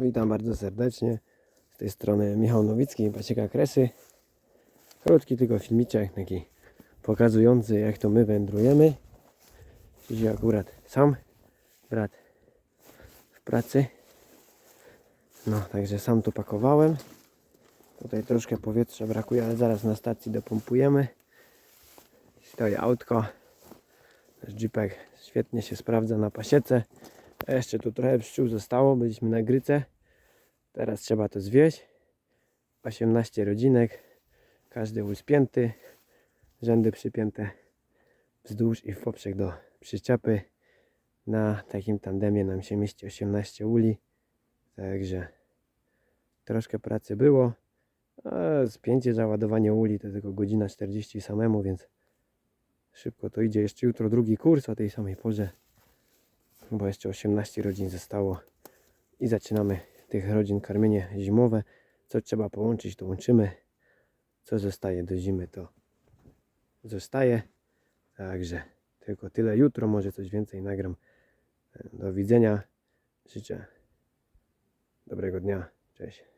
Witam bardzo serdecznie. Z tej strony Michał Nowicki, Pasieka Kresy. Krótki tylko filmiczek, taki pokazujący jak to my wędrujemy. Dzisiaj akurat sam, brat w pracy. No, także sam tu pakowałem. Tutaj troszkę powietrza brakuje, ale zaraz na stacji dopompujemy. Stoi autko. Nasz jeepek świetnie się sprawdza na pasiece. Jeszcze tu trochę pszczół zostało, byliśmy na gryce. Teraz trzeba to zwieść. 18 rodzinek, każdy uspięty, rzędy przypięte wzdłuż i w poprzek do przyczepy. Na takim tandemie nam się mieści 18 uli, także troszkę pracy było. A spięcie, załadowanie uli to tylko godzina 40 samemu, więc szybko to idzie. Jeszcze jutro drugi kurs o tej samej porze bo jeszcze 18 rodzin zostało i zaczynamy tych rodzin karmienie zimowe. Co trzeba połączyć, to łączymy. Co zostaje do zimy, to zostaje. Także tylko tyle. Jutro może coś więcej nagram. Do widzenia. Życzę dobrego dnia. Cześć.